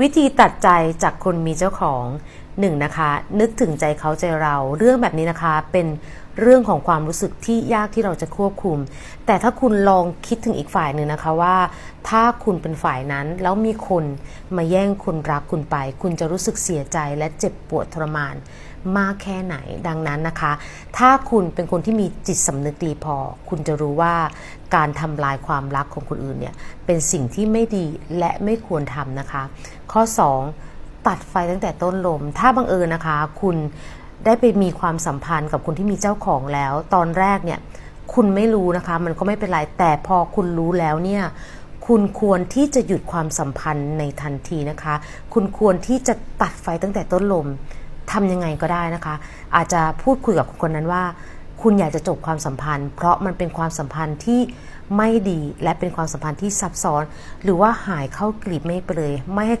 วิธีตัดใจจากคนมีเจ้าของหนึ่งนะคะ นึกถึงใจเขาใจเรา เรื่องแบบนี้นะคะ เป็นเรื่องของความรู้สึกที่ยากที่เราจะควบคุม แต่ถ้าคุณลองคิดถึงอีกฝ่ายหนึ่งนะคะว่า ถ้าคุณเป็นฝ่ายนั้นแล้วมีคนมาแย่งคนรักคุณไป คุณจะรู้สึกเสียใจและเจ็บปวดทรมาน มากแค่ไหนดังนั้นนะคะ ถ้าคุณเป็นคนที่มีจิตสำนึกดีพอ คุณจะรู้ว่าการทำลายความรักของคนอื่นเนี่ยเป็นสิ่งที่ไม่ดีและไม่ควรทำนะคะ ข้อ 2 ตัดไฟตั้งแต่ต้นลม ถ้าบังเอิญนะคะ คุณได้ไปมีความสัมพันธ์กับคนที่มีเจ้าของแล้ว ตอนแรกเนี่ยคุณไม่รู้นะคะ มันก็ไม่เป็นไร แต่พอคุณรู้แล้วเนี่ยคุณควรที่จะหยุดความสัมพันธ์ในทันทีนะคะ คุณควรที่จะตัดไฟตั้งแต่ต้นลม ทำยังไงก็ได้นะคะ อาจจะพูดคุยกับคนนั้นว่า คุณอยากจะจบความสัมพันธ์ เพราะมันเป็นความสัมพันธ์ที่ไม่ดีและเป็นความสัมพันธ์ที่ซับซ้อน หรือว่าหายเข้ากลีบไม่ไปเลยไม่ให้เขา